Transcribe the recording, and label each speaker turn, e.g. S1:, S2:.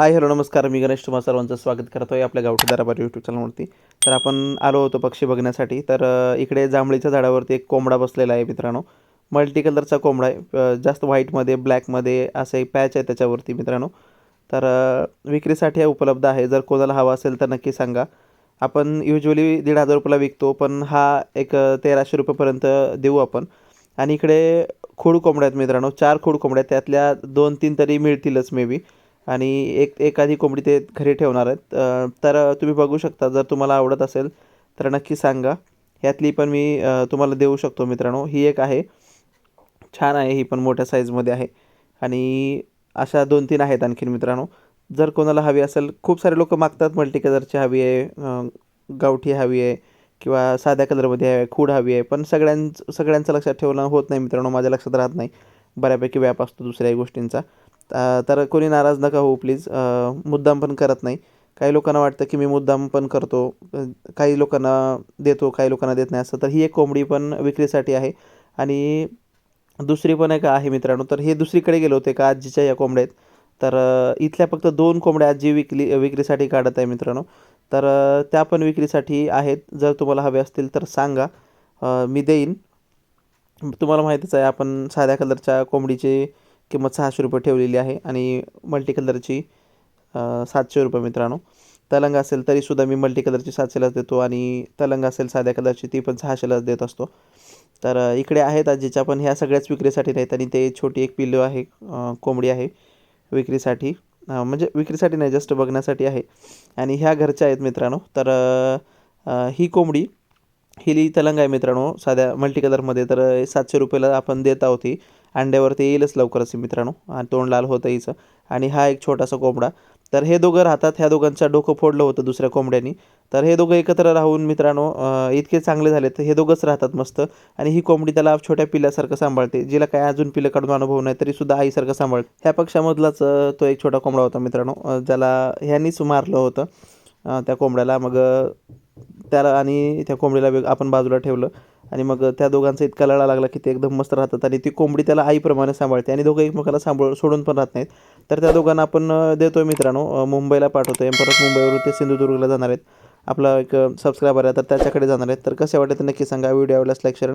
S1: Hi hello नमस्कार. मी गणेश तुम्हा सर्वांचं स्वागत करतो आहे आपल्या गावठी दराबार यूट्यूब चॅनलवरती तर आपण आलो होतो पक्षी बघण्यासाठी. तर इकडे जांभळीच्या झाडावरती एक कोंबडा बसलेला आहे मित्रांनो. मल्टी कलरचा कोंबडा आहे. जास्त व्हाईटमध्ये ब्लॅकमध्ये असं एक पॅच आहे त्याच्यावरती मित्रांनो. तर विक्रीसाठी उपलब्ध आहे. जर कोणाला हवा असेल तर नक्की सांगा. आपण युजली दीड हजार रुपयाला विकतो पण हा एक तेराशे रुपयेपर्यंत देऊ आपण. आणि इकडे खोड कोंबड्या आहेत मित्रांनो. चार खोड कोंबड्या आहेत. त्यातल्या दोन तीन तरी मिळतीलच मे बी आणि एक एखादी कोंबडी ते घरी ठेवणार आहेत. तर तुम्ही बघू शकता जर तुम्हाला आवडत असेल तर नक्की सांगा. ह्यातली पण मी तुम्हाला देऊ शकतो मित्रांनो. ही एक आहे. छान आहे ही पण मोठ्या साईजमध्ये आहे. आणि अशा दोन तीन आहेत आणखीन मित्रांनो. जर कोणाला हवी असेल खूप सारे लोक मागतात मल्टी कलरची हवी आहे गावठी हवी आहे किंवा साध्या कलरमध्ये हवी आहे खूड हवी आहे. पण सगळ्यांच सगळ्यांचं लक्षात ठेवणं होत नाही मित्रांनो माझ्या लक्षात राहत नाही. बऱ्यापैकी व्याप असतो दुसऱ्याही गोष्टींचा. तर कोणी नाराज नका होऊ प्लीज मुद्दाम पण करत नाही. काही लोकांना वाटतं की मी मुद्दाम पण करतो. काही लोकांना देतो काही लोकांना देत नाही असं. तर ही एक कोंबडी पण विक्रीसाठी आहे. आणि दुसरी पण एक आहे मित्रांनो. तर हे दुसरीकडे गेले होते का आजीच्या या कोंबड्या आहेत. तर इथल्या फक्त दोन कोंबड्या आजी विकली विक्रीसाठी काढत आहे मित्रांनो. तर त्या पण विक्रीसाठी आहेत. जर तुम्हाला हवे असतील तर सांगा. मी देईन. तुम्हाला माहितीच आहे आपण साध्या कलरच्या कोंबडीचे किंमत सहाशे रुपये ठेवलेली आहे आणि मल्टी कलरची सातशे रुपये मित्रांनो. तलंग असेल तरीसुद्धा मी मल्टी कलरची सातशेलाच देतो आणि तलंग असेल साध्या कलरची ती पण सहाशेलाच देत असतो. तर इकडे आहेत आजीच्या पण ह्या सगळ्याच विक्रीसाठी नाहीत आणि ते छोटी एक पिल्लू आहे कोंबडी आहे विक्रीसाठी. म्हणजे विक्रीसाठी नाही जस्ट बघण्यासाठी आहे. आणि ह्या घरच्या आहेत मित्रांनो. तर ही कोंबडी हिली तलंग आहे मित्रांनो साध्या मल्टी कलरमध्ये तर सातशे रुपयाला आपण देत आहोत ती अंड्यावरती येईलच लवकरच मित्रांनो. आणि तोंड लाल होतं हिचं. आणि हा एक छोटासा कोंबडा. तर हे दोघं राहतात. ह्या दोघांचं डोकं फोडलं होतं दुसऱ्या कोंबड्यांनी. तर हे दोघं एकत्र राहून मित्रांनो इतके चांगले झाले तर हे दोघंच राहतात मस्त. आणि ही कोंबडी त्याला छोट्या पिल्यासारखं सांभाळते. जिला काय अजून पिलं काढून अनुभव नाही तरीसुद्धा आईसारखं सांभाळते. ह्या पक्षामधलाच तो एक छोटा कोंबडा होता मित्रांनो. ज्याला ह्यांनीच मारलं होतं. त्या कोंबड्याला. मग त्याला आणि त्या कोंबडीला वेग आपण बाजूला ठेवलं. आणि मग त्या दोघांचा इतका लळा लागला की ते एकदम मस्त राहतात. आणि ती कोंबडी त्याला आईप्रमाणे सांभाळते आणि दोघं एकमेकाला सांभाळ सोडून पण राहत नाहीत. तर त्या दोघांना आपण देतो देतोय मित्रांनो. मुंबईला पाठवतोय. आहे परत मुंबईवरून ते सिंधुदुर्गला जाणार आहेत. आपला एक सबस्क्रायबर आहे तर त्याच्याकडे जाणार आहेत. तर कसे वाटत नक्की सांगा. व्हिडिओ आवडल्यास लाईक शेअर